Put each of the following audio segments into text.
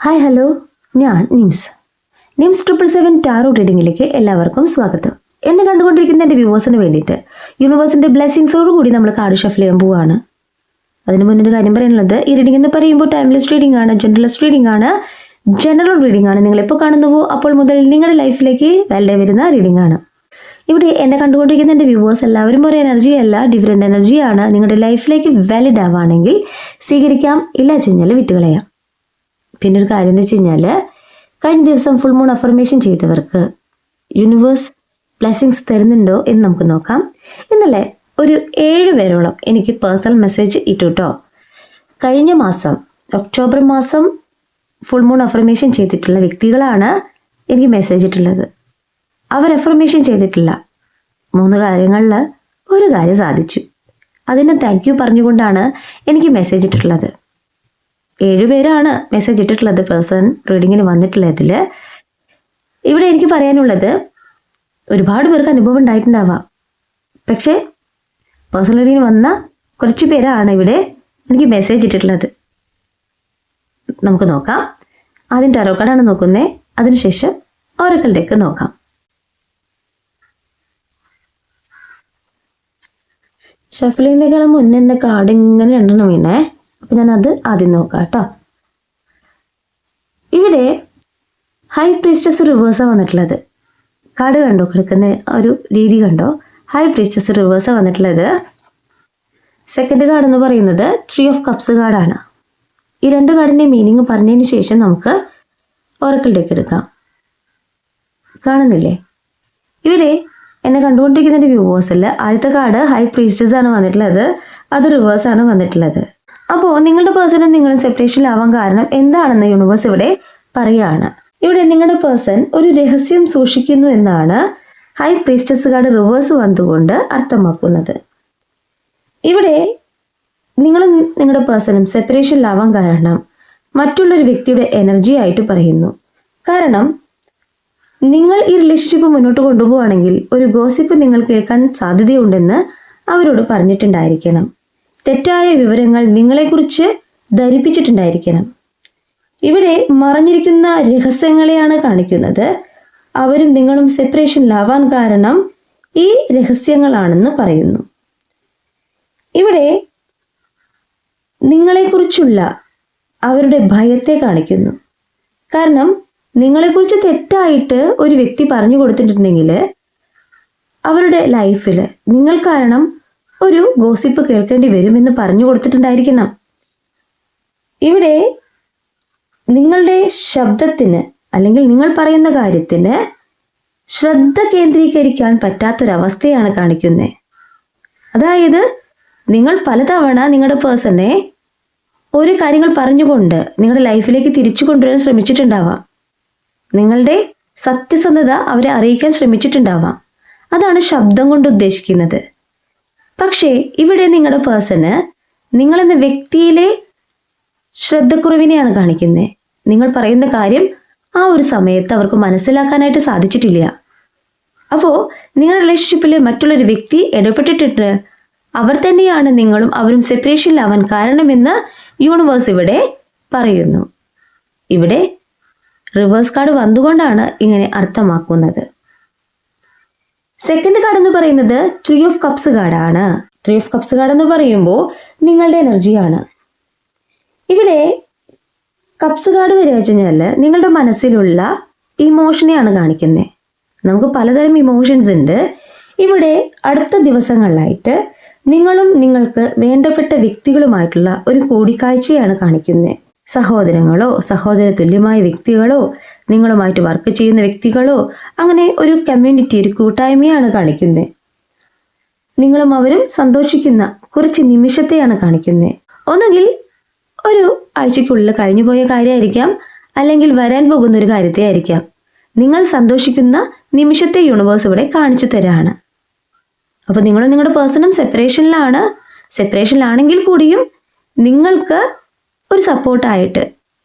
Hi hello ഞാൻ Nims. Nims triple seven tarot റീഡിങ്ങിലേക്ക് എല്ലാവർക്കും സ്വാഗതം. എന്നെ കണ്ടുകൊണ്ടിരിക്കുന്ന എന്റെ വ്യൂവേഴ്സിന് വേണ്ടിയിട്ട് യൂണിവേഴ്സിന്റെ ബ്ലെസ്സിങ്സോട് കൂടി നമ്മൾ കാർഡ് ഷഫിൽ ചെയ്യാൻ പോവുകയാണ് അതിന് മുന്നൊരു കാര്യം പറയാനുള്ളത് ഈ റീഡിംഗ് എന്ന് പറയുമ്പോൾ ടൈംലെസ് റീഡിംഗ് ആണ് ജനറലസ് റീഡിംഗ് ആണ് ജനറൽ റീഡിംഗ് ആണ്. നിങ്ങൾ എപ്പോൾ കാണുന്നുവോ അപ്പോൾ മുതൽ നിങ്ങളുടെ ലൈഫിലേക്ക് വാലിഡേ വരുന്ന റീഡിംഗ് ആണ്. ഇവിടെ എന്നെ കണ്ടുകൊണ്ടിരിക്കുന്ന എന്റെ വ്യൂവേഴ്സ് എല്ലാവരും ഒരേ എനർജി അല്ല ഡിഫറെന്റ് എനർജിയാണ് നിങ്ങളുടെ ലൈഫിലേക്ക് വാലിഡ് ആവുകയാണെങ്കിൽ സ്വീകരിക്കാം ഇല്ല ചെഞ്ഞാൽ വിട്ടുകളയാം. പിന്നെ ഒരു കാര്യം എന്ന് വെച്ച് കഴിഞ്ഞാൽ കഴിഞ്ഞ ദിവസം ഫുൾ മൂൺ അഫർമേഷൻ ചെയ്തവർക്ക് യൂണിവേഴ്സ് ബ്ലെസ്സിങ്സ് തരുന്നുണ്ടോ എന്ന് നമുക്ക് നോക്കാം. ഇന്നലെ ഒരു ഏഴ് പേരോളം എനിക്ക് പേഴ്സണൽ മെസ്സേജ് ഇട്ടു കേട്ടോ കഴിഞ്ഞ മാസം ഒക്ടോബർ മാസം ഫുൾ മൂൺ അഫർമേഷൻ ചെയ്തിട്ടുള്ള വ്യക്തികളാണ് എനിക്ക് മെസ്സേജ് ഇട്ടുള്ളത്. അവർ അഫർമേഷൻ ചെയ്തിട്ടില്ല. മൂന്ന് കാര്യങ്ങളിൽ ഒരു കാര്യം സാധിച്ചു. അതിന് താങ്ക് യു പറഞ്ഞുകൊണ്ടാണ് എനിക്ക് മെസ്സേജ് ഇട്ടിട്ടുള്ളത് ഏഴുപേരാണ് മെസ്സേജ് ഇട്ടിട്ടുള്ളത് പേഴ്സൺ റീഡിങ്ങിന് വന്നിട്ടുള്ളതിൽ ഇവിടെ എനിക്ക് പറയാനുള്ളത് ഒരുപാട് പേർക്ക് അനുഭവം ഉണ്ടായിട്ടുണ്ടാവാം. പക്ഷേ പേഴ്സണൽ റീഡിങ്ങിന് വന്ന കുറച്ച് പേരാണ് ഇവിടെ എനിക്ക് മെസ്സേജ് ഇട്ടിട്ടുള്ളത്. നമുക്ക് നോക്കാം. ആദ്യം ടെറോ കാർഡാണ് നോക്കുന്നത് അതിനുശേഷം ഓറക്കൽ ഡെക്ക് നോക്കാം. ചെയ്യുന്നതിനേക്കാളും മുന്നേ എന്റെ കാർഡ് ഇങ്ങനെ രണ്ടെണ്ണം വീണേ. അപ്പം ഞാനത് ആദ്യം നോക്കാം കേട്ടോ. ഇവിടെ ഹൈ പ്രീസ്റ്റസ് റിവേഴ്സാണ് വന്നിട്ടുള്ളത്. കാർഡ് കണ്ടോ? കിടക്കുന്ന ഒരു രീതി കണ്ടോ? ഹൈ പ്രീസ്റ്റസ് റിവേഴ്സാണ് വന്നിട്ടുള്ളത്. സെക്കൻഡ് കാർഡ് എന്ന് പറയുന്നത് ട്രീ ഓഫ് കപ്സ് കാർഡാണ് ഈ രണ്ട് കാർഡിന്റെ മീനിങ് പറഞ്ഞതിന് ശേഷം നമുക്ക് ഓറക്കിൾ ഡെക്ക് എടുക്കാം. കാണുന്നില്ലേ? ഇവിടെ എന്നെ കണ്ടുകൊണ്ടിരിക്കുന്ന വ്യൂവേഴ്സിൽ ആദ്യത്തെ കാർഡ് ഹൈ പ്രീസ്റ്റസ് ആണ് വന്നിട്ടുള്ളത്. അത് റിവേഴ്സാണ് വന്നിട്ടുള്ളത്. അപ്പോൾ നിങ്ങളുടെ പേഴ്സണും നിങ്ങളും സെപ്പറേഷനിലാവാൻ കാരണം എന്താണെന്ന് യൂണിവേഴ്സ് ഇവിടെ പറയുകയാണ് ഇവിടെ നിങ്ങളുടെ പേഴ്സൺ ഒരു രഹസ്യം സൂക്ഷിക്കുന്നു എന്നാണ് ഹൈ പ്രീസ്റ്റസ് കാർഡ് റിവേഴ്സ് വന്നുകൊണ്ട് അർത്ഥമാക്കുന്നത്. ഇവിടെ നിങ്ങളും നിങ്ങളുടെ പേഴ്സണും സെപ്പറേഷനിലാവാൻ കാരണം മറ്റുള്ളൊരു വ്യക്തിയുടെ എനർജി ആയിട്ട് പറയുന്നു. കാരണം നിങ്ങൾ ഈ റിലേഷൻഷിപ്പ് മുന്നോട്ട് കൊണ്ടുപോവുകയാണെങ്കിൽ ഒരു ഗോസിപ്പ് നിങ്ങൾ കേൾക്കാൻ സാധ്യതയുണ്ടെന്ന് അവരോട് പറഞ്ഞിട്ടുണ്ടായിരിക്കണം. തെറ്റായ വിവരങ്ങൾ നിങ്ങളെക്കുറിച്ച് ധരിപ്പിച്ചിട്ടുണ്ടായിരിക്കണം. ഇവിടെ മറഞ്ഞിരിക്കുന്ന രഹസ്യങ്ങളെയാണ് കാണിക്കുന്നത്. അവരും നിങ്ങളും സെപ്പറേഷനിലാവാൻ കാരണം ഈ രഹസ്യങ്ങളാണെന്ന് പറയുന്നു. ഇവിടെ നിങ്ങളെക്കുറിച്ചുള്ള അവരുടെ ഭയത്തെ കാണിക്കുന്നു. കാരണം നിങ്ങളെക്കുറിച്ച് തെറ്റായിട്ട് ഒരു വ്യക്തി പറഞ്ഞു കൊടുത്തിട്ടുണ്ടെങ്കിൽ അവരുടെ ലൈഫിൽ നിങ്ങൾ കാരണം ഒരു ഗോസിപ്പ് കേൾക്കേണ്ടി വരുമെന്ന് പറഞ്ഞു കൊടുത്തിട്ടുണ്ടായിരിക്കണം. ഇവിടെ നിങ്ങളുടെ ശബ്ദത്തിന് അല്ലെങ്കിൽ നിങ്ങൾ പറയുന്ന കാര്യത്തിന് ശ്രദ്ധ കേന്ദ്രീകരിക്കാൻ പറ്റാത്തൊരവസ്ഥയാണ് കാണിക്കുന്നത് അതായത് നിങ്ങൾ പലതവണ നിങ്ങളുടെ പേഴ്സണെ ഒരു കാര്യങ്ങൾ പറഞ്ഞുകൊണ്ട് നിങ്ങളുടെ ലൈഫിലേക്ക് തിരിച്ചു കൊണ്ടുവരാൻ ശ്രമിച്ചിട്ടുണ്ടാവാം. നിങ്ങളുടെ സത്യസന്ധത അവരെ അറിയിക്കാൻ ശ്രമിച്ചിട്ടുണ്ടാവാം. അതാണ് ശബ്ദം കൊണ്ട് ഉദ്ദേശിക്കുന്നത്. പക്ഷേ ഇവിടെ നിങ്ങളുടെ പേഴ്സണ് നിങ്ങളെന്ന വ്യക്തിയിലെ ശ്രദ്ധക്കുറവിനെയാണ് കാണിക്കുന്നത് നിങ്ങൾ പറയുന്ന കാര്യം ആ ഒരു സമയത്ത് അവർക്ക് മനസ്സിലാക്കാനായിട്ട് സാധിച്ചിട്ടില്ല. അപ്പോൾ നിങ്ങളുടെ റിലേഷൻഷിപ്പിൽ മറ്റുള്ളൊരു വ്യക്തി ഇടപെട്ടിട്ടുണ്ട്. അവർ തന്നെയാണ് നിങ്ങളും അവരും സെപ്പറേഷനിലാവാൻ കാരണമെന്ന് യൂണിവേഴ്സ് ഇവിടെ പറയുന്നു. ഇവിടെ റിവേഴ്സ് കാർഡ് വന്നുകൊണ്ടാണ് ഇങ്ങനെ അർത്ഥമാക്കുന്നത്. സെക്കൻഡ് കാർഡ് എന്ന് പറയുന്നത് ത്രീ ഓഫ് കപ്സ് കാർഡാണ് ത്രീ ഓഫ് കപ്സ് കാർഡ് എന്ന് പറയുമ്പോൾ നിങ്ങളുടെ എനർജിയാണ് ഇവിടെ കപ്സ് കാർഡ് വെച്ച് കഴിഞ്ഞാൽ നിങ്ങളുടെ മനസ്സിലുള്ള ഇമോഷനെയാണ് കാണിക്കുന്നത് നമുക്ക് പലതരം ഇമോഷൻസ് ഉണ്ട്. ഇവിടെ അടുത്ത ദിവസങ്ങളിലായിട്ട് നിങ്ങളും നിങ്ങൾക്ക് വേണ്ടപ്പെട്ട വ്യക്തികളുമായിട്ടുള്ള ഒരു കൂടിക്കാഴ്ചയാണ് കാണിക്കുന്നത് സഹോദരങ്ങളോ സഹോദര തുല്യമായ വ്യക്തികളോ നിങ്ങളുമായിട്ട് വർക്ക് ചെയ്യുന്ന വ്യക്തികളോ അങ്ങനെ ഒരു കമ്മ്യൂണിറ്റി ഒരു കൂട്ടായ്മയാണ് കാണിക്കുന്നത് നിങ്ങളും അവരും സന്തോഷിക്കുന്ന കുറച്ച് നിമിഷത്തെയാണ് കാണിക്കുന്നത് ഒന്നുകിൽ ഒരു ആഴ്ചയ്ക്കുള്ളിൽ കഴിഞ്ഞുപോയ കാര്യമായിരിക്കാം അല്ലെങ്കിൽ വരാൻ പോകുന്ന ഒരു കാര്യത്തെ ആയിരിക്കാം നിങ്ങൾ സന്തോഷിക്കുന്ന നിമിഷത്തെ യൂണിവേഴ്സ് ഇവിടെ കാണിച്ചു തരാണ്. അപ്പോൾ നിങ്ങളും നിങ്ങളുടെ പേഴ്സണും സെപ്പറേഷനിലാണ് സെപ്പറേഷനിലാണെങ്കിൽ കൂടിയും നിങ്ങൾക്ക് ഒരു സപ്പോർട്ടായിട്ട്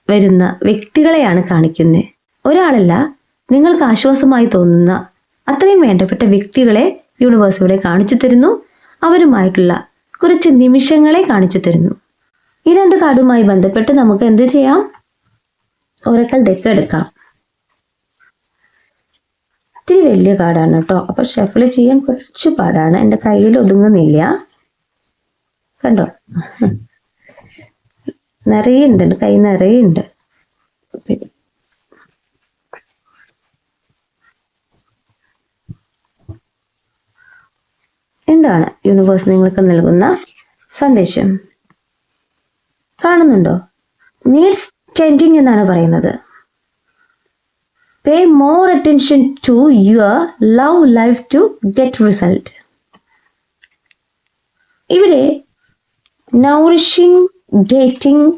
വരുന്ന വ്യക്തികളെയാണ് കാണിക്കുന്നത് ഒരാളല്ല നിങ്ങൾക്ക് ആശ്വാസമായി തോന്നുന്ന അത്രയും വേണ്ടപ്പെട്ട വ്യക്തികളെ യൂണിവേഴ്സ് ഇവിടെ കാണിച്ചു തരുന്നു. അവരുമായിട്ടുള്ള കുറച്ച് നിമിഷങ്ങളെ കാണിച്ചു തരുന്നു. ഈ രണ്ട് കാർഡുമായി ബന്ധപ്പെട്ട് നമുക്ക് എന്ത് ചെയ്യാം? ഒരക്കൽ ഡെക്ക് എടുക്കാം. ഇത്തിരി വലിയ കാർഡാണ് കേട്ടോ. അപ്പോൾ ഷഫിൾ ചെയ്യാൻ കുറച്ച് പാടാണ്. എന്റെ കയ്യിൽ ഒതുങ്ങുന്നില്ല. കണ്ടോ? നിറയെ ഉണ്ട്. എന്റെ കൈ നിറയെ ഉണ്ട്. എന്താണ് യൂണിവേഴ്സ് നിങ്ങൾക്ക് നൽകുന്ന സന്ദേശം? കാണുന്നുണ്ടോ? നീഡ്സ് ചേഞ്ചിങ് എന്നാണ് പറയുന്നത്. Pay more attention to your love life to get result ഇവിടെ നൗറിഷിംഗ് ഡേറ്റിംഗ്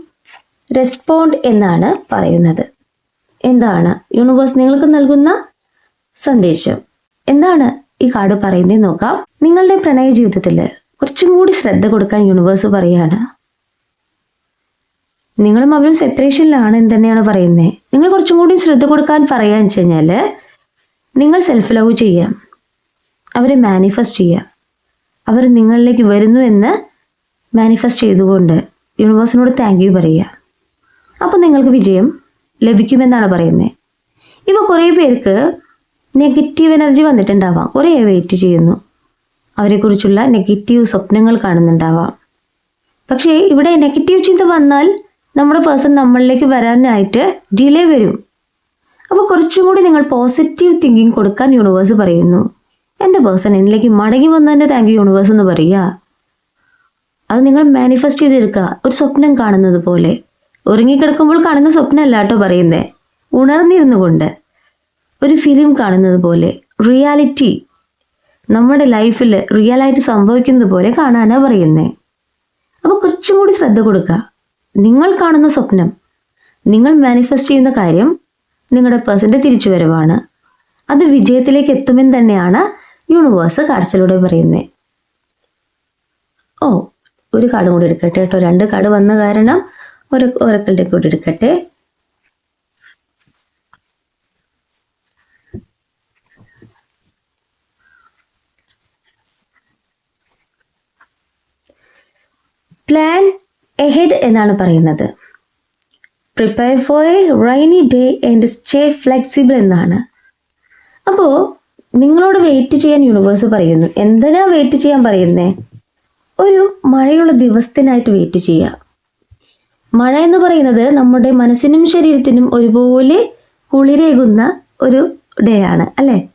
റെസ്പോണ്ട് എന്നാണ് പറയുന്നത്. എന്താണ് യൂണിവേഴ്സ് നിങ്ങൾക്ക് നൽകുന്ന സന്ദേശം? എന്താണ് ഈ കാർഡ് പറയുന്നത്? നോക്കാം. നിങ്ങളുടെ പ്രണയ ജീവിതത്തിൽ കുറച്ചും കൂടി ശ്രദ്ധ കൊടുക്കാൻ യൂണിവേഴ്സ് പറയുകയാണ് നിങ്ങളും അവരും സെപ്പറേഷനിലാണ് എന്ന് തന്നെയാണ് പറയുന്നത് നിങ്ങൾ കുറച്ചും കൂടി ശ്രദ്ധ കൊടുക്കാൻ പറയാന്ന് വെച്ച് കഴിഞ്ഞാൽ നിങ്ങൾ സെൽഫ് ലവ് ചെയ്യാം. അവരെ മാനിഫെസ്റ്റ് ചെയ്യാം. അവർ നിങ്ങളിലേക്ക് വരുന്നു എന്ന് മാനിഫെസ്റ്റ് ചെയ്തുകൊണ്ട് യൂണിവേഴ്സിനോട് താങ്ക് യു പറയുക. അപ്പോൾ നിങ്ങൾക്ക് വിജയം ലഭിക്കുമെന്നാണ് പറയുന്നത് ഇപ്പോൾ കുറേ പേർക്ക് നെഗറ്റീവ് എനർജി വന്നിട്ടുണ്ടാവാം. കുറേ വെയിറ്റ് ചെയ്യുന്നു. അവരെക്കുറിച്ചുള്ള നെഗറ്റീവ് സ്വപ്നങ്ങൾ കാണുന്നുണ്ടാവാം. പക്ഷേ ഇവിടെ നെഗറ്റീവ് ചിന്ത വന്നാൽ നമ്മുടെ പേഴ്സൺ നമ്മളിലേക്ക് വരാനായിട്ട് ഡിലേ വരും. അപ്പോൾ കുറച്ചും കൂടി നിങ്ങൾ പോസിറ്റീവ് തിങ്കിങ് കൊടുക്കാൻ യൂണിവേഴ്സ് പറയുന്നു. എന്റെ പേഴ്സൺ എന്നിലേക്ക് മടങ്ങി വന്നതിന്റെ താങ്ക് യൂണിവേഴ്സ് എന്ന് പറയുക. അത് നിങ്ങൾ മാനിഫെസ്റ്റ് ചെയ്തെടുക്കുക. ഒരു സ്വപ്നം കാണുന്നത് പോലെ. ഉറങ്ങിക്കിടക്കുമ്പോൾ കാണുന്ന സ്വപ്നമല്ല കേട്ടോ പറയുന്നത് ഉണർന്നിരുന്നു കൊണ്ട്. ഒരു ഫിലിം കാണുന്നത് പോലെ. റിയാലിറ്റി. നമ്മുടെ ലൈഫിൽ റിയലായിട്ട് സംഭവിക്കുന്നത് പോലെ കാണാനാണ് പറയുന്നത് അപ്പോൾ കുറച്ചും കൂടി ശ്രദ്ധ കൊടുക്കുക. നിങ്ങൾ കാണുന്ന സ്വപ്നം നിങ്ങൾ മാനിഫെസ്റ്റ് ചെയ്യുന്ന കാര്യം നിങ്ങളുടെ പേഴ്സന്റെ തിരിച്ചുവരവാണ് അത് വിജയത്തിലേക്ക് എത്തുമെന്ന് തന്നെയാണ് യൂണിവേഴ്സ് കാർഡ്സിലൂടെ പറയുന്നത് ഓ ഒരു കാർഡും കൂടി എടുക്കട്ടെ കേട്ടോ. രണ്ട് കാർഡ് വന്ന കാരണം ഒരു ഒരക്കളുടെ കൂടി എടുക്കട്ടെ. പ്ലാൻ എഹെഡ് എന്നാണ് പറയുന്നത്. Prepare for a rainy day and stay flexible എന്നാണ്. അപ്പോൾ നിങ്ങളോട് വെയിറ്റ് ചെയ്യാൻ യൂണിവേഴ്സ് പറയുന്നു. എന്തിനാ വെയിറ്റ് ചെയ്യാൻ പറയുന്നേ? ഒരു മഴയുള്ള ദിവസത്തിനായിട്ട് വെയിറ്റ് ചെയ്യുക. മഴ എന്ന് പറയുന്നത് നമ്മുടെ മനസ്സിനും ശരീരത്തിനും ഒരുപോലെ കുളിരേകുന്ന ഒരു ഡേ ആണ് അല്ലേ?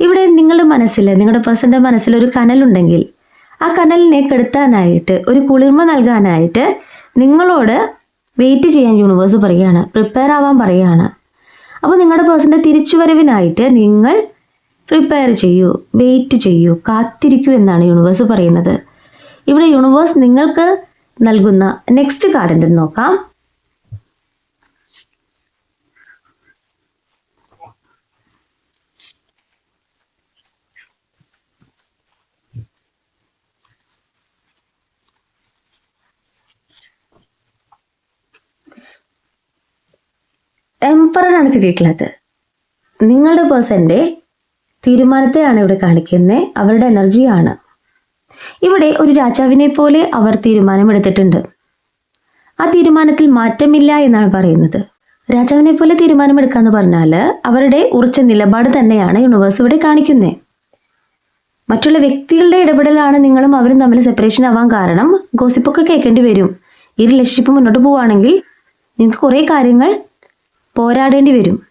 ഇവിടെ നിങ്ങളുടെ മനസ്സിൽ നിങ്ങളുടെ പേഴ്സന്റെ മനസ്സിൽ ഒരു കനലുണ്ടെങ്കിൽ ആ കനലിനെ കെടുത്താനായിട്ട് ഒരു കുളിർമ നൽകാനായിട്ട് നിങ്ങളോട് വെയിറ്റ് ചെയ്യാൻ യൂണിവേഴ്സ് പറയുകയാണ് പ്രിപ്പയർ ആവാൻ പറയുകയാണ്. അപ്പോൾ നിങ്ങളുടെ പേഴ്സന്റെ തിരിച്ചുവരവിനായിട്ട് നിങ്ങൾ പ്രിപ്പയർ ചെയ്യൂ വെയിറ്റ് ചെയ്യൂ കാത്തിരിക്കൂ എന്നാണ് യൂണിവേഴ്സ് പറയുന്നത്. ഇവിടെ യൂണിവേഴ്സ് നിങ്ങൾക്ക് നൽകുന്ന നെക്സ്റ്റ് കാർഡ് എന്തെന്ന് നോക്കാം. എംപറാണ് കിട്ടിയിട്ടുള്ളത് നിങ്ങളുടെ പേഴ്സന്റെ തീരുമാനത്തെയാണ് ഇവിടെ കാണിക്കുന്നത് അവരുടെ എനർജിയാണ്. ഇവിടെ ഒരു രാജാവിനെ പോലെ അവർ തീരുമാനമെടുത്തിട്ടുണ്ട്. ആ തീരുമാനത്തിൽ മാറ്റമില്ല എന്നാണ് പറയുന്നത്. രാജാവിനെ പോലെ തീരുമാനമെടുക്കാന്ന് പറഞ്ഞാൽ അവരുടെ ഉറച്ച നിലപാട് തന്നെയാണ് യൂണിവേഴ്സ് ഇവിടെ കാണിക്കുന്നത് മറ്റുള്ള വ്യക്തികളുടെ ഇടപെടലാണ് നിങ്ങളും അവരും തമ്മിൽ സെപ്പറേഷൻ ആവാൻ കാരണം ഗോസിപ്പൊക്കെ കേൾക്കേണ്ടി വരും. ഈ റിലേഷൻഷിപ്പ് മുന്നോട്ട് പോവുകയാണെങ്കിൽ നിങ്ങൾക്ക് കുറേ കാര്യങ്ങൾ പോരാടേണ്ടി വരും.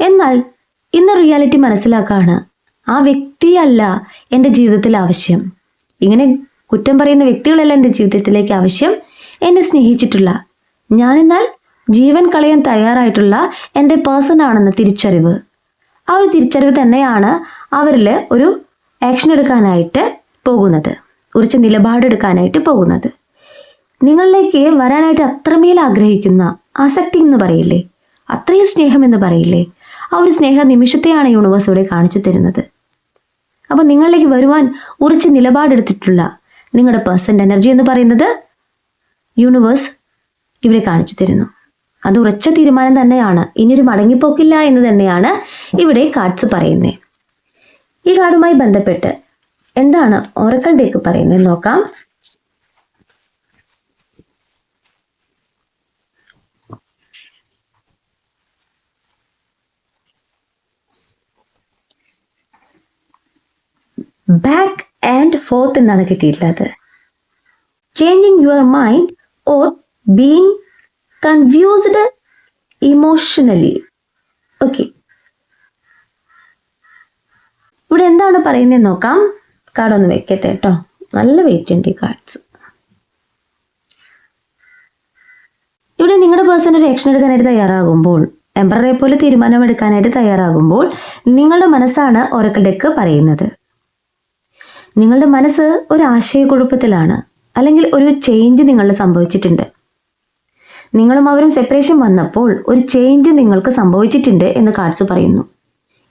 എന്നാൽ ഇന്ന് റിയാലിറ്റി മനസ്സിലാക്കാണ് ആ വ്യക്തിയല്ല എന്റെ ജീവിതത്തിൽ ആവശ്യം. ഇങ്ങനെ കുറ്റം പറയുന്ന വ്യക്തികളല്ല എന്റെ ജീവിതത്തിലേക്ക് ആവശ്യം എന്നെ സ്നേഹിച്ചിട്ടുള്ള. ഞാനെന്നാൽ ജീവൻ കളയാൻ തയ്യാറായിട്ടുള്ള എന്റെ പേഴ്സൺ ആണെന്ന തിരിച്ചറിവ്. ആ ഒരു തിരിച്ചറിവ് തന്നെയാണ് അവരിൽ ഒരു ആക്ഷൻ എടുക്കാനായിട്ട് പോകുന്നത്. കുറച്ച് നിലപാടെടുക്കാനായിട്ട് പോകുന്നത്. നിങ്ങളിലേക്ക് വരാനായിട്ട് അത്രമേൽ ആഗ്രഹിക്കുന്ന ആസക്തി എന്ന് പറയില്ലേ? അത്രയും സ്നേഹം എന്ന് പറയില്ലേ? ആ ഒരു സ്നേഹ നിമിഷത്തെയാണ് യൂണിവേഴ്സ് ഇവിടെ കാണിച്ചു തരുന്നത്. അപ്പോൾ നിങ്ങളിലേക്ക് വരുവാൻ ഉറച്ച നിലപാടെടുത്തിട്ടുള്ള നിങ്ങളുടെ പേഴ്സന്റ് എനർജി എന്ന് പറയുന്നത് യൂണിവേഴ്സ് ഇവിടെ കാണിച്ചു തരുന്നു. അത് ഉറച്ച തീരുമാനം തന്നെയാണ്. ഇനിയൊരു മടങ്ങിപ്പോക്കില്ല എന്ന് തന്നെയാണ് ഇവിടെ കാർഡ്സ് പറയുന്നത് ഈ കാർഡുമായി ബന്ധപ്പെട്ട് എന്താണ് ഓറക്കൽ ഡേക്ക് പറയുന്നത് നോക്കാം. ബാക്ക് ആൻഡ് ഫോർത്ത് എന്നാണ് കിട്ടിയിട്ടുള്ളത്. Changing your mind or being confused emotionally okay ഇവിടെ എന്താണ് പറയുന്നത് നോക്കാം. കാർഡ് ഒന്ന് വെക്കട്ടെ കേട്ടോ നല്ല വെയിറ്റ് ഉണ്ട് ഈ കാർഡ്സ് ഇവിടെ നിങ്ങളുടെ പേഴ്സൺ ഒരു ആക്ഷൻ എടുക്കാനായിട്ട് തയ്യാറാകുമ്പോൾ എംബററെ പോലെ തീരുമാനമെടുക്കാനായിട്ട് തയ്യാറാകുമ്പോൾ നിങ്ങളുടെ മനസ്സാണ് ഒരക്കൽ ഡെക്ക് പറയുന്നത്. നിങ്ങളുടെ മനസ്സ് ഒരു ആശയക്കുഴപ്പത്തിലാണ് അല്ലെങ്കിൽ ഒരു ചേഞ്ച് നിങ്ങളിൽ സംഭവിച്ചിട്ടുണ്ട്. നിങ്ങളും അവരും സെപ്പറേഷൻ വന്നപ്പോൾ ഒരു ചേഞ്ച് നിങ്ങൾക്ക് സംഭവിച്ചിട്ടുണ്ട് എന്ന് കാർഡ്സ് പറയുന്നു.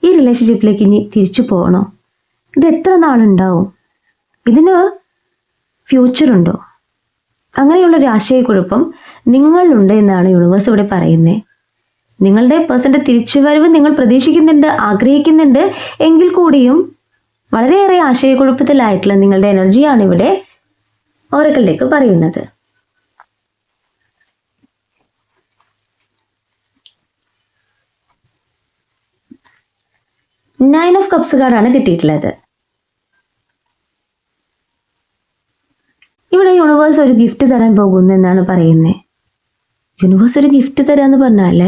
ഈ റിലേഷൻഷിപ്പിലേക്ക് ഇനി തിരിച്ചു പോകണോ? ഇത് എത്ര നാളുണ്ടാവും? ഇതിന് ഫ്യൂച്ചറുണ്ടോ അങ്ങനെയുള്ളൊരു ആശയക്കുഴപ്പം നിങ്ങളുണ്ട് എന്നാണ് യൂണിവേഴ്സ് ഇവിടെ പറയുന്നത് നിങ്ങളുടെ പേഴ്സന്റെ തിരിച്ചുവരവ് നിങ്ങൾ പ്രതീക്ഷിക്കുന്നുണ്ട് ആഗ്രഹിക്കുന്നുണ്ട് എങ്കിൽ കൂടിയും വളരെയേറെ ആശയക്കുഴപ്പത്തിലായിട്ടുള്ള നിങ്ങളുടെ എനർജിയാണ് ഇവിടെ ഓരക്കളിലേക്ക് പറയുന്നത്. നയൻ ഓഫ് കപ്സ് കാർഡാണ് കിട്ടിയിട്ടുള്ളത്. ഇവിടെ യൂണിവേഴ്സ് ഒരു ഗിഫ്റ്റ് തരാൻ പോകുന്നു എന്നാണ് പറയുന്നത് യൂണിവേഴ്സ് ഒരു ഗിഫ്റ്റ് തരാന്ന് പറഞ്ഞാൽ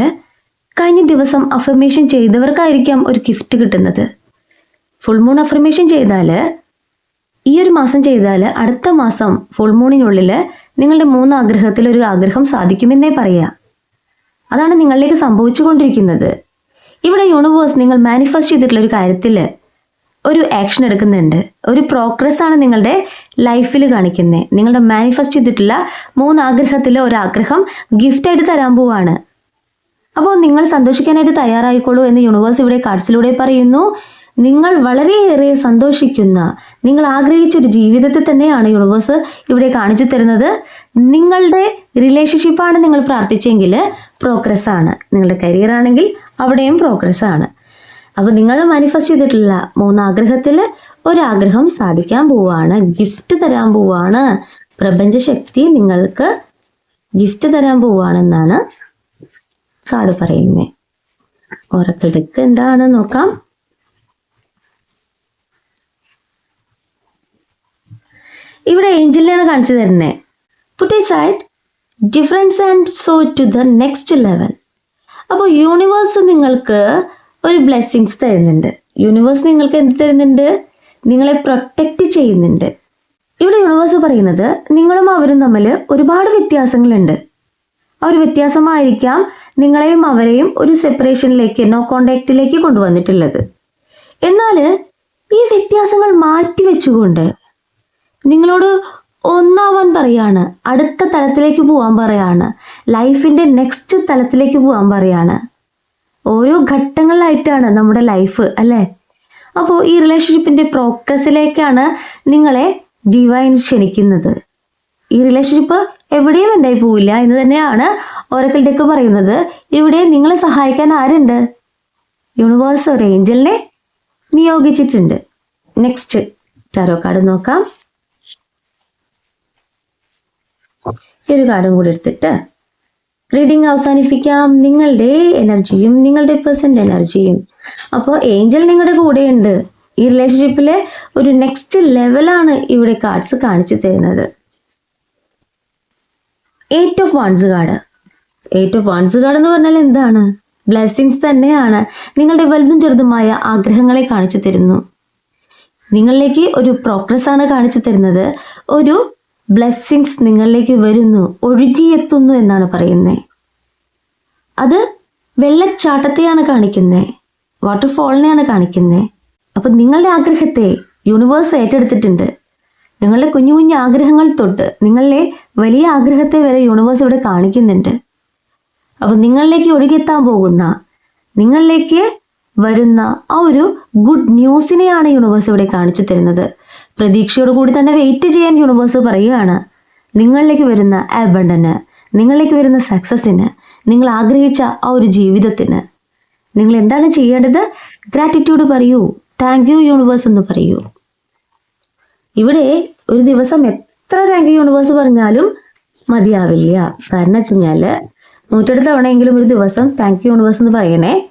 കഴിഞ്ഞ ദിവസം അഫർമേഷൻ ചെയ്തവർക്കായിരിക്കാം ഒരു ഗിഫ്റ്റ് കിട്ടുന്നത്. ഫുൾ മൂൺ അഫർമേഷൻ ചെയ്താൽ ഈ ഒരു മാസം ചെയ്താൽ അടുത്ത മാസം ഫുൾ മൂണിനുള്ളിൽ നിങ്ങളുടെ മൂന്ന് ആഗ്രഹത്തിൽ ഒരു ആഗ്രഹം സാധിക്കുമെന്നേ പറയാം. അതാണ് നിങ്ങളിലേക്ക് സംഭവിച്ചുകൊണ്ടിരിക്കുന്നത്. ഇവിടെ യൂണിവേഴ്സ് നിങ്ങൾ മാനിഫെസ്റ്റ് ചെയ്തിട്ടുള്ള ഒരു കാര്യത്തിൽ ഒരു ആക്ഷൻ എടുക്കുന്നുണ്ട്. ഒരു പ്രോഗ്രസ് ആണ് നിങ്ങളുടെ ലൈഫിൽ കാണിക്കുന്നത് നിങ്ങളുടെ മാനിഫെസ്റ്റ് ചെയ്തിട്ടുള്ള മൂന്ന് ആഗ്രഹത്തിൽ ഒരാഗ്രഹം ഗിഫ്റ്റായിട്ട് തരാൻ പോവാണ്. അപ്പോൾ നിങ്ങൾ സന്തോഷിക്കാനായിട്ട് തയ്യാറായിക്കോളൂ എന്ന് യൂണിവേഴ്സ് ഇവിടെ കാർഡ്സിലൂടെ പറയുന്നു. നിങ്ങൾ വളരെയേറെ സന്തോഷിക്കുന്ന നിങ്ങൾ ആഗ്രഹിച്ച ഒരു ജീവിതത്തെ തന്നെയാണ് യൂണിവേഴ്സ് ഇവിടെ കാണിച്ചു തരുന്നത്. നിങ്ങളുടെ റിലേഷൻഷിപ്പാണ് നിങ്ങൾ പ്രാർത്ഥിച്ചെങ്കിൽ പ്രോഗ്രസ് ആണ്. നിങ്ങളുടെ കരിയർ ആണെങ്കിൽ അവിടെയും പ്രോഗ്രസ് ആണ്. അപ്പോൾ നിങ്ങൾ മാനിഫെസ്റ്റ് ചെയ്തിട്ടുള്ള മൂന്ന് ആഗ്രഹത്തിൽ ഒരാഗ്രഹം സാധിക്കാൻ പോവാണ്. ഗിഫ്റ്റ് തരാൻ പോവാണ്. പ്രപഞ്ചശക്തി നിങ്ങൾക്ക് ഗിഫ്റ്റ് തരാൻ പോവാണെന്നാണ് കാർഡ് പറയുന്നത് ഓറക്കിൾ എന്താണ്? നോക്കാം. ഇവിടെ ഏഞ്ചലിനെയാണ് കാണിച്ചു തരുന്നത് put side difference and so to the next level അപ്പോൾ യൂണിവേഴ്സ് നിങ്ങൾക്ക് ഒരു ബ്ലെസ്സിങ്സ് തരുന്നുണ്ട്. യൂണിവേഴ്സ് നിങ്ങൾക്ക് എന്ത് തരുന്നുണ്ട്? നിങ്ങളെ പ്രൊട്ടക്റ്റ് ചെയ്യുന്നുണ്ട്. ഇവിടെ യൂണിവേഴ്സ് പറയുന്നത് നിങ്ങളും അവരും തമ്മിൽ ഒരുപാട് വ്യത്യാസങ്ങളുണ്ട്. ആ ഒരു വ്യത്യാസമായിരിക്കാം നിങ്ങളെയും അവരെയും ഒരു സെപ്പറേഷനിലേക്ക് നോ കോണ്ടാക്റ്റിലേക്ക് കൊണ്ടുവന്നിട്ടുള്ളത്. എന്നാൽ ഈ വ്യത്യാസങ്ങൾ മാറ്റി വെച്ചുകൊണ്ട് നിങ്ങളോട് ഒന്നാവാൻ പറയാണ്. അടുത്ത തലത്തിലേക്ക് പോകാൻ പറയാണ്. ലൈഫിന്റെ നെക്സ്റ്റ് തലത്തിലേക്ക് പോകാൻ പറയാണ്. ഓരോ ഘട്ടങ്ങളിലായിട്ടാണ് നമ്മുടെ ലൈഫ് അല്ലേ? അപ്പോൾ ഈ റിലേഷൻഷിപ്പിന്റെ പ്രോഗ്രസ്സിലേക്കാണ് നിങ്ങളെ ഡിവൈൻ ക്ഷണിക്കുന്നത്. ഈ റിലേഷൻഷിപ്പ് എവിടെയും ഉണ്ടായി പോവില്ല എന്ന് തന്നെയാണ് ഓരക്കൽ ഡെക്ക് പറയുന്നത്. ഇവിടെ നിങ്ങളെ സഹായിക്കാൻ ആരുണ്ട്? യൂണിവേഴ്സ് ഒരു ഏഞ്ചലിനെ നിയോഗിച്ചിട്ടുണ്ട്. നെക്സ്റ്റ് ടാരോ കാർഡ് നോക്കാം. ഈ ഒരു കാർഡും കൂടി എടുത്തിട്ട് റീഡിങ് അവസാനിപ്പിക്കാം. നിങ്ങളുടെ എനർജിയും നിങ്ങളുടെ പേഴ്സന്റെ എനർജിയും അപ്പോൾ ഏഞ്ചൽ നിങ്ങളുടെ കൂടെയുണ്ട്. ഈ റിലേഷൻഷിപ്പിലെ ഒരു നെക്സ്റ്റ് ലെവലാണ് ഇവിടെ കാർഡ്സ് കാണിച്ചു തരുന്നത്. Eight of wands card eight of wands card എന്ന് പറഞ്ഞാൽ എന്താണ്? ബ്ലെസ്സിങ്സ് തന്നെയാണ്. നിങ്ങളുടെ വലുതും ചെറുതുമായ ആഗ്രഹങ്ങളെ കാണിച്ചു തരുന്നു. നിങ്ങളിലേക്ക് ഒരു പ്രോഗ്രസ് ആണ് കാണിച്ചു തരുന്നത്. ഒരു ബ്ലെസ്സിങ്സ് നിങ്ങളിലേക്ക് വരുന്നു ഒഴുകിയെത്തുന്നു എന്നാണ് പറയുന്നത് അത് വെള്ളച്ചാട്ടത്തെയാണ് കാണിക്കുന്നത് വാട്ടർഫോളിനെയാണ് കാണിക്കുന്നത് അപ്പം നിങ്ങളുടെ ആഗ്രഹത്തെ യൂണിവേഴ്സ് ഏറ്റെടുത്തിട്ടുണ്ട്. നിങ്ങളുടെ കുഞ്ഞു കുഞ്ഞു ആഗ്രഹങ്ങൾ തൊട്ട് നിങ്ങളിലെ വലിയ ആഗ്രഹത്തെ വരെ യൂണിവേഴ്സ് ഇവിടെ കാണിക്കുന്നുണ്ട്. അപ്പോൾ നിങ്ങളിലേക്ക് ഒഴുകിയെത്താൻ പോകുന്ന നിങ്ങളിലേക്ക് വരുന്ന ആ ഒരു ഗുഡ് ന്യൂസിനെയാണ് യൂണിവേഴ്സ് ഇവിടെ കാണിച്ചു തരുന്നത്. പ്രതീക്ഷയോട് കൂടി തന്നെ വെയിറ്റ് ചെയ്യാൻ യൂണിവേഴ്സ് പറയുകയാണ്. നിങ്ങളിലേക്ക് വരുന്ന അബണ്ടന് നിങ്ങളിലേക്ക് വരുന്ന സക്സസ്സിന് നിങ്ങൾ ആഗ്രഹിച്ച ആ ഒരു ജീവിതത്തിന് നിങ്ങൾ എന്താണ് ചെയ്യേണ്ടത്? ഗ്രാറ്റിറ്റ്യൂഡ് പറയൂ. താങ്ക് യു യൂണിവേഴ്സ് എന്ന് പറയൂ. ഇവിടെ ഒരു ദിവസം എത്ര താങ്ക് യു യൂണിവേഴ്സ് പറഞ്ഞാലും മതിയാവില്ല. കാരണം വെച്ച് കഴിഞ്ഞാൽ നൂറ്റെട്ട് തവണയെങ്കിലും ഒരു ദിവസം താങ്ക് യു യൂണിവേഴ്സ് എന്ന് പറയണേ.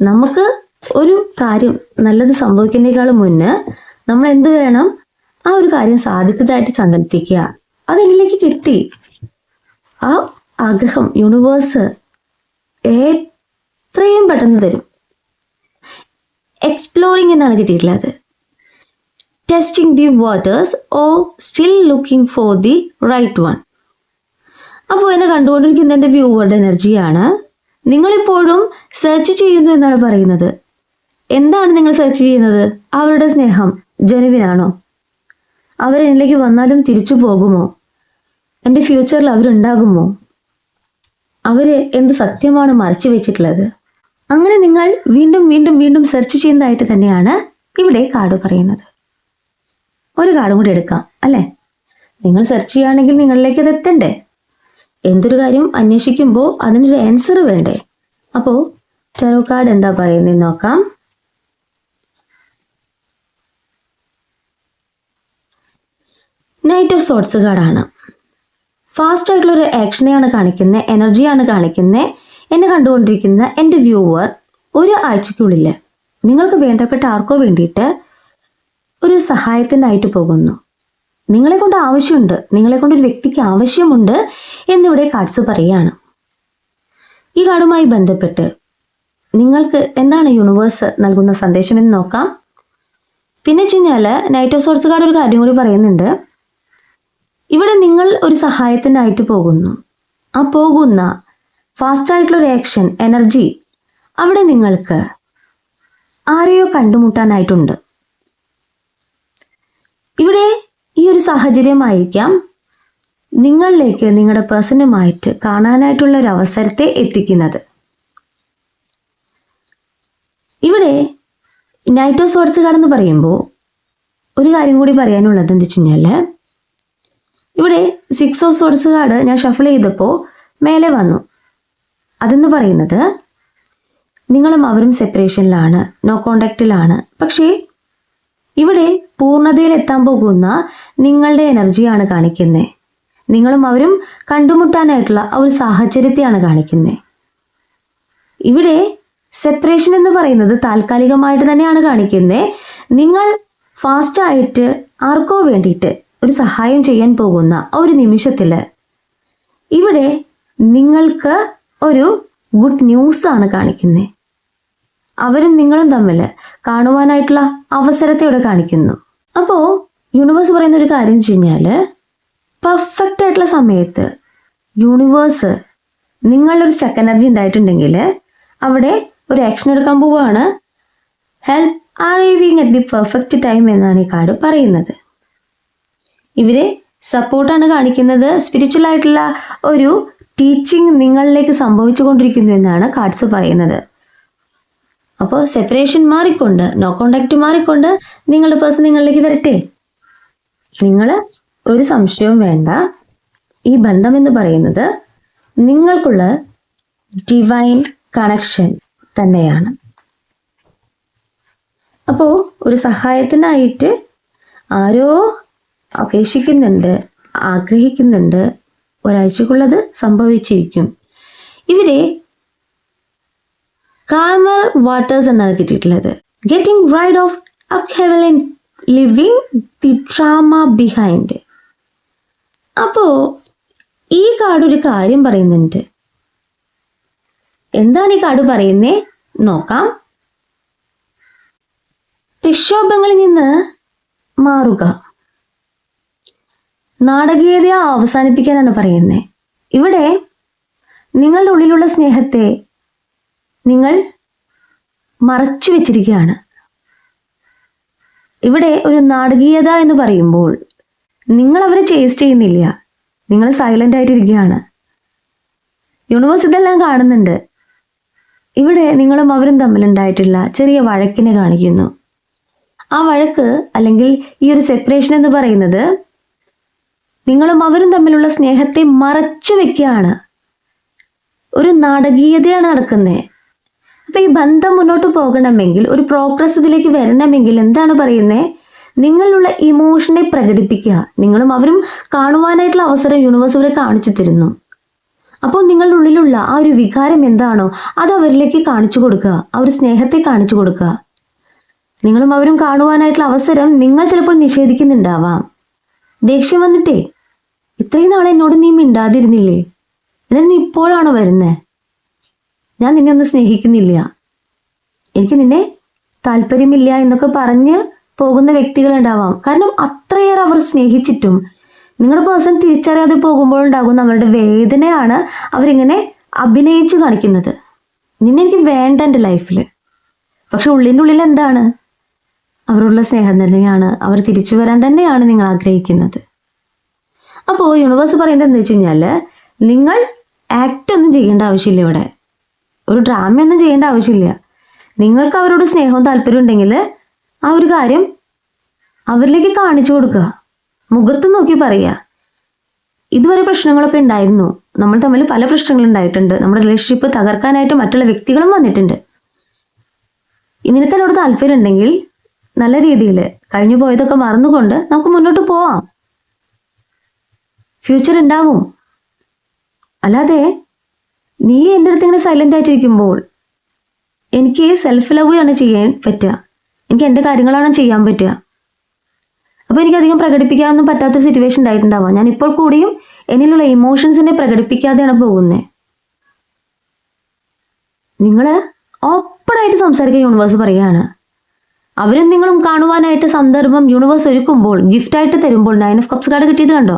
നമുക്ക് ഒരു കാര്യം നല്ലത് സംഭവിക്കുന്നതിനേക്കാളും മുന്നേ നമ്മൾ എന്ത് വേണം? ആ ഒരു കാര്യം സാധിച്ചതായിട്ട് സങ്കല്പിക്കുക. അതെന്നിലേക്ക് കിട്ടി. ആ ആഗ്രഹം യൂണിവേഴ്സ് എത്രയും പെട്ടെന്ന് തരും. എക്സ്പ്ലോറിംഗ് എന്നാണ് കിട്ടിയിട്ടുള്ളത്. Testing the waters oh still looking for the right one അപ്പോൾ എന്നെ കണ്ടുകൊണ്ടിരിക്കുന്ന എന്റെ വ്യൂവറുടെ എനർജിയാണ് നിങ്ങളിപ്പോഴും സെർച്ച് ചെയ്യുന്നു എന്നാണ് പറയുന്നത്. എന്താണ് നിങ്ങൾ സെർച്ച് ചെയ്യുന്നത്? അവരുടെ സ്നേഹം. ജനുവിനാണോ? അവരെന്നിലേക്ക് വന്നാലും തിരിച്ചു പോകുമോ? എന്റെ ഫ്യൂച്ചറിൽ അവരുണ്ടാകുമോ? അവർ എന്ത് സത്യമാണ് മറച്ചു വെച്ചിട്ടുള്ളത്? അങ്ങനെ നിങ്ങൾ വീണ്ടും വീണ്ടും വീണ്ടും സെർച്ച് ചെയ്യുന്നതായിട്ട് തന്നെയാണ് ഇവിടെ കാർഡ് പറയുന്നത്. ഒരു കാർഡും കൂടി എടുക്കാം അല്ലേ? നിങ്ങൾ സെർച്ച് ചെയ്യുകയാണെങ്കിൽ നിങ്ങളിലേക്ക് അത് എത്തണ്ടേ? എന്തൊരു കാര്യം അന്വേഷിക്കുമ്പോൾ അതിനൊരു ആൻസർ വേണ്ടേ? അപ്പോൾ ടെറോ കാർഡ് എന്താ പറയുന്നത് നോക്കാം. നൈറ്റ് ഓഫ് സോട്സ് കാർഡാണ് ഫാസ്റ്റ് ആയിട്ടുള്ള ഒരു ആക്ഷനെയാണ് കാണിക്കുന്നത് എനർജിയാണ് കാണിക്കുന്നത് എന്നെ കണ്ടുകൊണ്ടിരിക്കുന്ന എന്റെ വ്യൂവർ ഒരു ആഴ്ചയ്ക്കുള്ളിൽ നിങ്ങൾക്ക് വേണ്ടപ്പെട്ട ആർക്കോ വേണ്ടിയിട്ട് ഒരു സഹായത്തിനായിട്ട് പോകുന്നു. നിങ്ങളെ കൊണ്ട് ആവശ്യമുണ്ട് നിങ്ങളെ കൊണ്ട് ഒരു വ്യക്തിക്ക് ആവശ്യമുണ്ട് എന്നിവിടെ കാർഡ്സ് പറയുകയാണ്. ഈ കാർഡുമായി ബന്ധപ്പെട്ട് നിങ്ങൾക്ക് എന്താണ് യൂണിവേഴ്സ് നൽകുന്ന സന്ദേശം എന്ന് നോക്കാം. പിന്നെ വെച്ച് കഴിഞ്ഞാൽ നൈറ്റ് ഓഫ് സോർട്സ് കാർഡ് ഒരു കാര്യം കൂടി പറയുന്നുണ്ട്. ഇവിടെ നിങ്ങൾ ഒരു സഹായത്തിനായിട്ട് പോകുന്നു. ആ പോകുന്ന ഫാസ്റ്റായിട്ടുള്ള ഒരു ആക്ഷൻ എനർജി അവിടെ നിങ്ങൾക്ക് ആരെയോ കണ്ടുമുട്ടാനായിട്ടുണ്ട്. ഇവിടെ ഈ ഒരു സാഹചര്യമായിരിക്കാം നിങ്ങളിലേക്ക് നിങ്ങളുടെ പേഴ്സണുമായിട്ട് കാണാനായിട്ടുള്ള ഒരു അവസരത്തെ എത്തിക്കുന്നത്. ഇവിടെ നൈറ്റ് ഓഫ് സോർട്സ് കാർഡ് പറയുമ്പോൾ ഒരു കാര്യം കൂടി പറയാനുള്ളത് എന്താ വെച്ച് കഴിഞ്ഞാൽ ഇവിടെ സിക്സ് ഓഫ് സോഡ്സ് കാർഡ് ഞാൻ ഷഫിൾ ചെയ്തപ്പോൾ മേലെ വന്നു. അതെന്ന് പറയുന്നത് നിങ്ങളും അവരും സെപ്പറേഷനിലാണ് നോ കോണ്ടാക്റ്റിലാണ് പക്ഷേ ഇവിടെ പൂർണതയിൽ എത്താൻ പോകുന്ന നിങ്ങളുടെ എനർജിയാണ് കാണിക്കുന്നത് നിങ്ങളും അവരും കണ്ടുമുട്ടാനായിട്ടുള്ള ആ ഒരു സാഹചര്യത്തെയാണ് കാണിക്കുന്നത് ഇവിടെ സെപ്പറേഷൻ എന്ന് പറയുന്നത് താൽക്കാലികമായിട്ട് തന്നെയാണ് കാണിക്കുന്നത് നിങ്ങൾ ഫാസ്റ്റായിട്ട് ആർക്കോ വേണ്ടിയിട്ട് ഒരു സഹായം ചെയ്യാൻ പോകുന്ന ഒരു നിമിഷത്തിൽ ഇവിടെ നിങ്ങൾക്ക് ഒരു ഗുഡ് ന്യൂസ് ആണ് കാണിക്കുന്നത് അവരും നിങ്ങളും തമ്മിൽ കാണുവാനായിട്ടുള്ള അവസരത്തെ ഇവിടെ കാണിക്കുന്നു. അപ്പോൾ യൂണിവേഴ്സ് പറയുന്ന ഒരു കാര്യം വെച്ച് കഴിഞ്ഞാൽ പെർഫെക്റ്റ് ആയിട്ടുള്ള സമയത്ത് യൂണിവേഴ്സ് നിങ്ങളൊരു ചെക്ക് എനർജി ഉണ്ടായിട്ടുണ്ടെങ്കിൽ അവിടെ ഒരു ആക്ഷൻ എടുക്കാൻ പോവുകയാണ്. Help arriving at the perfect time എന്നാണ് ഈ കാർഡ് പറയുന്നത്. ഇവരെ സപ്പോർട്ടാണ് കാണിക്കുന്നത്. സ്പിരിച്വൽ ആയിട്ടുള്ള ഒരു ടീച്ചിങ് നിങ്ങളിലേക്ക് സംഭവിച്ചുകൊണ്ടിരിക്കുന്നു എന്നാണ് കാർഡ്സ് പറയുന്നത്. അപ്പോൾ സെപ്പറേഷൻ മാറിക്കൊണ്ട് നോ കോണ്ടാക്ട് മാറിക്കൊണ്ട് നിങ്ങളുടെ പേഴ്സൺ നിങ്ങളിലേക്ക് വരട്ടെ. നിങ്ങൾ ഒരു സംശയവും വേണ്ട. ഈ ബന്ധം എന്ന് പറയുന്നത് നിങ്ങൾക്കുള്ള ഡിവൈൻ കണക്ഷൻ തന്നെയാണ്. അപ്പോൾ ഒരു സഹായത്തിനായിട്ട് ആരോ അപേക്ഷിക്കുന്നുണ്ട് ആഗ്രഹിക്കുന്നുണ്ട് ഒരാഴ്ചക്കുള്ളത് സംഭവിച്ചിരിക്കും. ഇവിടെ കാമർ വാട്ടേഴ്സ് എന്നാണ് കിട്ടിയിട്ടുള്ളത്. Getting rid of upheaval and leaving the drama behind അപ്പോൾ ഈ കാർഡ് ഒരു കാര്യം പറയുന്നുണ്ട്. എന്താണ് ഈ കാർഡ് പറയുന്നേ? നോക്കാം. പ്രക്ഷോഭങ്ങളിൽ നിന്ന് മാറുക. നാടകീയത അവസാനിപ്പിക്കാനാണ് പറയുന്നത് ഇവിടെ നിങ്ങളുടെ ഉള്ളിലുള്ള സ്നേഹത്തെ നിങ്ങൾ മറച്ചു വെച്ചിരിക്കുകയാണ്. ഇവിടെ ഒരു നാടകീയത എന്ന് പറയുമ്പോൾ നിങ്ങൾ അവരെ ചേസ് ചെയ്യുന്നില്ല. നിങ്ങൾ സൈലന്റ് ആയിട്ടിരിക്കുകയാണ്. യൂണിവേഴ്സ് ഇതെല്ലാം കാണുന്നുണ്ട്. ഇവിടെ നിങ്ങളും അവരും തമ്മിലുണ്ടായിട്ടുള്ള ചെറിയ വഴക്കിനെ കാണിക്കുന്നു. ആ വഴക്ക് അല്ലെങ്കിൽ ഈ ഒരു സെപ്പറേഷൻ എന്ന് പറയുന്നത് നിങ്ങളും അവരും തമ്മിലുള്ള സ്നേഹത്തെ മറച്ചു വെക്കുകയാണ്. ഒരു നാടകീയതയാണ് നടക്കുന്നത് അപ്പം ഈ ബന്ധം മുന്നോട്ട് പോകണമെങ്കിൽ ഒരു പ്രോഗ്രസ് ഇതിലേക്ക് വരണമെങ്കിൽ എന്താണ് പറയുന്നത് നിങ്ങളുള്ള ഇമോഷനെ പ്രകടിപ്പിക്കുക. നിങ്ങളും അവരും കാണുവാനായിട്ടുള്ള അവസരം യൂണിവേഴ്സ് ഇവരെ കാണിച്ചു തരുന്നു. അപ്പോൾ നിങ്ങളുടെ ഉള്ളിലുള്ള ആ ഒരു വികാരം എന്താണോ അത് അവരിലേക്ക് കാണിച്ചു കൊടുക്കുക. ആ ഒരു സ്നേഹത്തെ കാണിച്ചു കൊടുക്കുക. നിങ്ങളും അവരും കാണുവാനായിട്ടുള്ള അവസരം നിങ്ങൾ ചിലപ്പോൾ നിഷേധിക്കുന്നുണ്ടാവാം. ദേഷ്യം വന്നിട്ടേ ഇത്രയും നാളെ എന്നോട് നീ മിണ്ടാതിരുന്നില്ലേ? എന്നാൽ നീ ഇപ്പോഴാണ് വരുന്നത് ഞാൻ നിന്നെ ഒന്നും സ്നേഹിക്കുന്നില്ല. എനിക്ക് നിന്നെ താല്പര്യമില്ല എന്നൊക്കെ പറഞ്ഞ് പോകുന്ന വ്യക്തികളുണ്ടാവാം. കാരണം അത്രയേറെ അവർ സ്നേഹിച്ചിട്ടും നിങ്ങളുടെ പേഴ്സൺ തിരിച്ചറിയാതെ പോകുമ്പോഴുണ്ടാകുന്ന അവരുടെ വേദനയാണ് അവരിങ്ങനെ അഭിനയിച്ചു കാണിക്കുന്നത്. നിന്നെ എനിക്ക് വേണ്ട എന്റെ ലൈഫിൽ പക്ഷെ ഉള്ളിന്റെ ഉള്ളിൽ എന്താണ്? അവരോടുള്ള സ്നേഹം തന്നെയാണ്. അവർ തിരിച്ചു വരാൻ തന്നെയാണ് നിങ്ങൾ ആഗ്രഹിക്കുന്നത്. അപ്പോൾ യൂണിവേഴ്സ് പറയുന്നത് എന്താ വെച്ച് കഴിഞ്ഞാൽ നിങ്ങൾ ആക്ട് ഒന്നും ചെയ്യേണ്ട ആവശ്യമില്ല ഇവിടെ. ഒരു ഡ്രാമയൊന്നും ചെയ്യേണ്ട ആവശ്യമില്ല. നിങ്ങൾക്ക് അവരോട് സ്നേഹവും താല്പര്യം ഉണ്ടെങ്കിൽ ആ ഒരു കാര്യം അവരിലേക്ക് കാണിച്ചു കൊടുക്കുക. മുഖത്ത് നോക്കി പറയുക. ഇതുവരെ പ്രശ്നങ്ങളൊക്കെ ഉണ്ടായിരുന്നു. നമ്മൾ തമ്മിൽ പല പ്രശ്നങ്ങളും ഉണ്ടായിട്ടുണ്ട്. നമ്മുടെ റിലേഷൻഷിപ്പ് തകർക്കാനായിട്ട് മറ്റുള്ള വ്യക്തികളും വന്നിട്ടുണ്ട്. നിനക്ക് എന്നോട് താല്പര്യം ഉണ്ടെങ്കിൽ നല്ല രീതിയിൽ കഴിഞ്ഞു പോയതൊക്കെ മറന്നുകൊണ്ട് നമുക്ക് മുന്നോട്ട് പോവാം. ഫ്യൂച്ചർ ഉണ്ടാവും. അല്ലാതെ നീ എന്റെ അടുത്ത് ഇങ്ങനെ സൈലന്റ് ആയിട്ടിരിക്കുമ്പോൾ എനിക്ക് സെൽഫ് ലവ് ആണ് ചെയ്യാൻ പറ്റുക. എനിക്ക് എന്റെ കാര്യങ്ങളാണ് ചെയ്യാൻ പറ്റുക. അപ്പോൾ എനിക്കധികം പ്രകടിപ്പിക്കാനൊന്നും പറ്റാത്തൊരു സിറ്റുവേഷൻ ഉണ്ടായിട്ടുണ്ടാവാം. ഞാൻ ഇപ്പോൾ കൂടിയും എന്നിലുള്ള ഇമോഷൻസിനെ പ്രകടിപ്പിക്കാതെയാണ് പോകുന്നത് നിങ്ങൾ ഓപ്പണായിട്ട് സംസാരിക്കുക യൂണിവേഴ്സ് പറയുകയാണ്. അവരും നിങ്ങളും കാണുവാനായിട്ട് സന്ദർഭം യൂണിവേഴ്സ് ഒരുക്കുമ്പോൾ ഗിഫ്റ്റായിട്ട് തരുമ്പോൾ നയൻ ഓഫ് കപ്സ് കാർഡ് കിട്ടിയത് കണ്ടോ?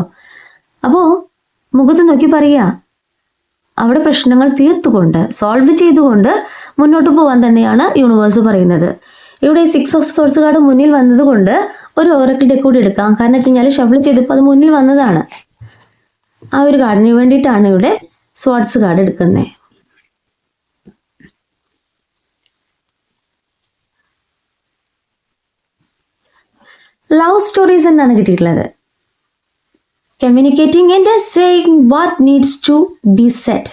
അപ്പോൾ മുഖത്ത് നോക്കി പറയുക. അവിടെ പ്രശ്നങ്ങൾ തീർത്തുകൊണ്ട് സോൾവ് ചെയ്തുകൊണ്ട് മുന്നോട്ട് പോകാൻ തന്നെയാണ് യൂണിവേഴ്സ് പറയുന്നത്. ഇവിടെ സിക്സ് ഓഫ് സോഴ്സ് കാർഡ് മുന്നിൽ വന്നതുകൊണ്ട് ഒരു ഓറക്കിൾ ഡെക്ക് കൂടി എടുക്കാം. കാരണം വെച്ച് കഴിഞ്ഞാൽ ഷഫിൾ ചെയ്തപ്പോൾ അത് മുന്നിൽ വന്നതാണ്. ആ ഒരു കാർഡിന് വേണ്ടിയിട്ടാണ് ഇവിടെ സോർട്സ് കാർഡ് എടുക്കുന്നത് ലവ് സ്റ്റോറീസ് എന്നാണ് കിട്ടിയിട്ടുള്ളത്. Communicating and saying what needs to be said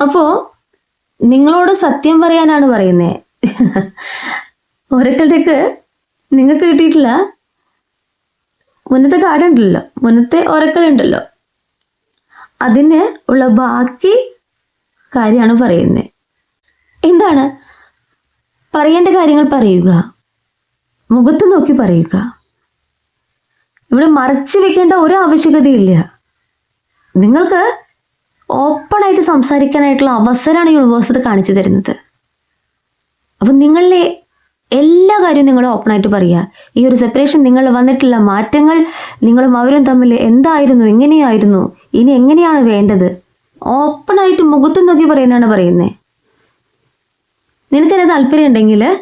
അപ്പോൾ നിങ്ങളോട് സത്യം പറയാനാണ് പറയുന്നത് ഒരക്കളുടെക്ക് നിങ്ങൾക്ക് കിട്ടിയിട്ടില്ല. മുന്നത്തെ കാർഡ് ഉണ്ടല്ലോ മുന്നത്തെ ഒരക്കൾ ഉണ്ടല്ലോ അതിന് ഉള്ള ബാക്കി കാര്യമാണ് പറയുന്നത് എന്താണ്? പറയേണ്ട കാര്യങ്ങൾ പറയുക. മുഖത്ത് നോക്കി പറയുക. ഇവിടെ മറച്ചു വെക്കേണ്ട ഒരു ആവശ്യകതയില്ല. നിങ്ങൾക്ക് ഓപ്പണായിട്ട് സംസാരിക്കാനായിട്ടുള്ള അവസരമാണ് യൂണിവേഴ്സ് കാണിച്ചു തരുന്നത്. അപ്പം നിങ്ങളിലെ എല്ലാ കാര്യവും നിങ്ങൾ ഓപ്പണായിട്ട് പറയുക. ഈ ഒരു സെപ്പറേഷൻ നിങ്ങൾ വന്നിട്ടുള്ള മാറ്റങ്ങൾ നിങ്ങളും അവരും തമ്മിൽ എന്തായിരുന്നു എങ്ങനെയായിരുന്നു ഇനി എങ്ങനെയാണ് വേണ്ടത്? ഓപ്പണായിട്ട് മുഖത്ത് നോക്കി പറയാനാണ് പറയുന്നത്. നിനക്കെന്നെ താല്പര്യം ഉണ്ടെങ്കിൽ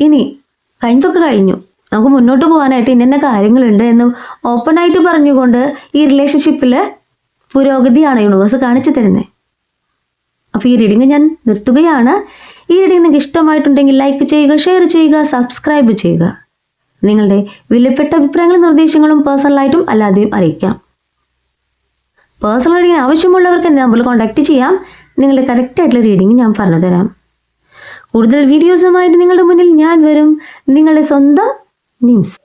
ഇനി കഴിഞ്ഞതൊക്കെ കഴിഞ്ഞു. നമുക്ക് മുന്നോട്ട് പോകാനായിട്ട് ഇന്ന കാര്യങ്ങളുണ്ട് എന്ന് ഓപ്പണായിട്ട് പറഞ്ഞുകൊണ്ട് ഈ റിലേഷൻഷിപ്പിൽ പുരോഗതിയാണ് യൂണിവേഴ്സ് കാണിച്ചു തരുന്നത് അപ്പോൾ ഈ റീഡിങ് ഞാൻ നിർത്തുകയാണ്. ഈ റീഡിങ് നിങ്ങൾക്ക് ഇഷ്ടമായിട്ടുണ്ടെങ്കിൽ ലൈക്ക് ചെയ്യുക ഷെയർ ചെയ്യുക സബ്സ്ക്രൈബ് ചെയ്യുക. നിങ്ങളുടെ വിലപ്പെട്ട അഭിപ്രായങ്ങളും നിർദ്ദേശങ്ങളും പേഴ്സണലായിട്ടും അല്ലാതെയും അറിയിക്കാം. പേഴ്സണൽ റീഡിങ്ങിന് ആവശ്യമുള്ളവർക്ക് എന്റെ നമ്പറിൽ കോൺടാക്റ്റ് ചെയ്യാം. നിങ്ങളുടെ കറക്റ്റായിട്ടുള്ള റീഡിങ് ഞാൻ പറഞ്ഞു തരാം കൂടുതൽ വീഡിയോസുമായിട്ട് നിങ്ങളുടെ മുന്നിൽ ഞാൻ വരും. നിങ്ങളുടെ സ്വന്തം നിംസ്.